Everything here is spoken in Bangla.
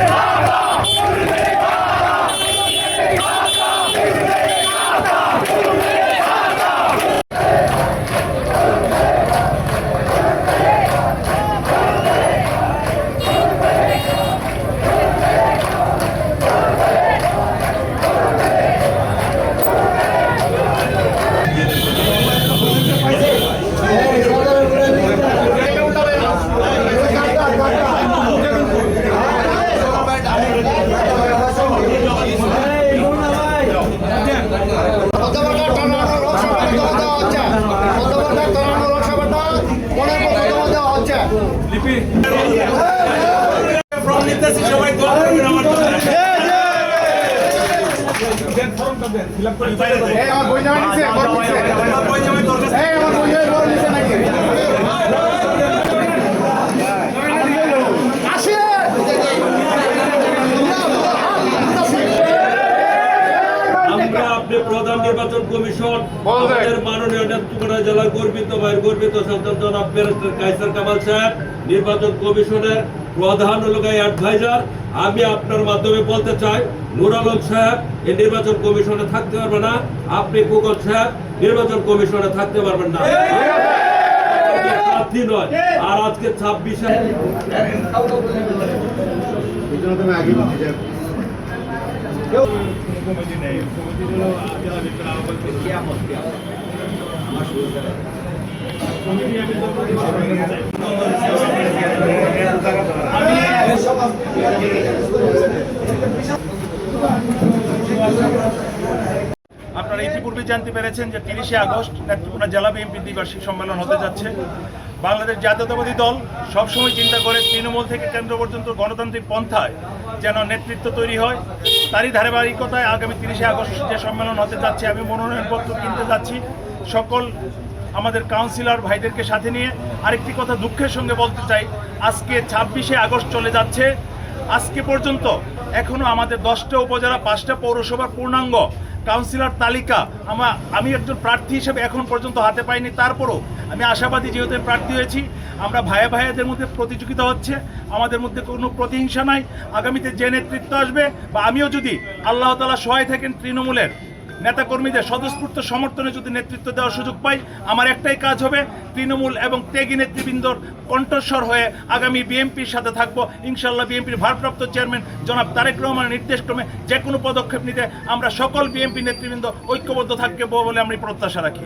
Yeah. দেওয়া হচ্ছে এই আমার বই জমা নিছে বই নিছে এই আমার বই জমা নিছে নাকি আসে আমরা আপনি প্রধান নির্বাচন কমিশন আমাদের মাননীয় নেত্রকোনা জেলার গর্বিত ভাইয়ের গর্বিত সন্তান জনাব ব্যারিস্টার কাইসার কামাল সাহেব নির্বাচন কমিশনের প্রধান লোকাই অ্যাডভাইজার আমি আপনার মাধ্যমে বলতে চাই নুর আলম সাহেব এই নির্বাচন কমিশনে থাকতে পারবে না আপনি কুকল সাহেব নির্বাচন কমিশনে থাকতে পারবেন না প্রার্থী নয় আর আজকে ছাব্বিশে আপনারা ইতিপূর্বে জানতে পেরেছেন যে তিরিশে আগস্ট নেত্রকোনা জেলা বিএনপি দ্বিবার্ষিক সম্মেলন হতে যাচ্ছে। বাংলাদেশ জাতীয়তাবাদী দল সবসময় চিন্তা করে তৃণমূল থেকে কেন্দ্র পর্যন্ত গণতান্ত্রিক পন্থায় যেন নেতৃত্ব তৈরি হয়। তারই ধারাবাহিকতায় আগামী তিরিশে আগস্ট যে সম্মেলন হতে যাচ্ছে, আমি মনোনয়নপত্র কিনতে যাচ্ছি। সকল আমাদের কাউন্সিলর ভাইদেরকে সাথে নিয়ে আরেকটি কথা দুঃখের সঙ্গে বলতে চাই। আজকে ছাব্বিশে আগস্ট চলে যাচ্ছে। আজকে পর্যন্ত এখনও আমাদের দশটা উপজেলা, পাঁচটা পৌরসভার পূর্ণাঙ্গ কাউন্সিলর তালিকা আমার আমি একজন প্রার্থী হিসেবে এখন পর্যন্ত হাতে পাইনি। তারপরও আমি আশাবাদী যেহেতু প্রার্থী হয়েছি, আমরা ভাইয়া ভাইয়াদের মধ্যে প্রতিযোগিতা হচ্ছে, আমাদের মধ্যে কোনো প্রতিহিংসা নাই। আগামীতে যে নেতৃত্ব আসবে বা আমিও যদি আল্লাহ তালা সহায় থাকেন তৃণমূলের নেতাকর্মীদের স্বতঃস্ফূর্ত সমর্থনে যদি নেতৃত্ব দেওয়ার সুযোগ পাই, আমার একটাই কাজ হবে তৃণমূল এবং ত্যাগী নেতৃবৃন্দর কণ্ঠস্বর হয়ে আগামী বিএনপির সাথে থাকব। ইনশাল্লাহ বিএনপির ভারপ্রাপ্ত চেয়ারম্যান জনাব তারেক রহমানের নির্দেশক্রমে যে কোনো পদক্ষেপ নিতে আমরা সকল বিএনপি নেতৃবৃন্দ ঐক্যবদ্ধ থাকব বলে আমি প্রত্যাশা রাখি।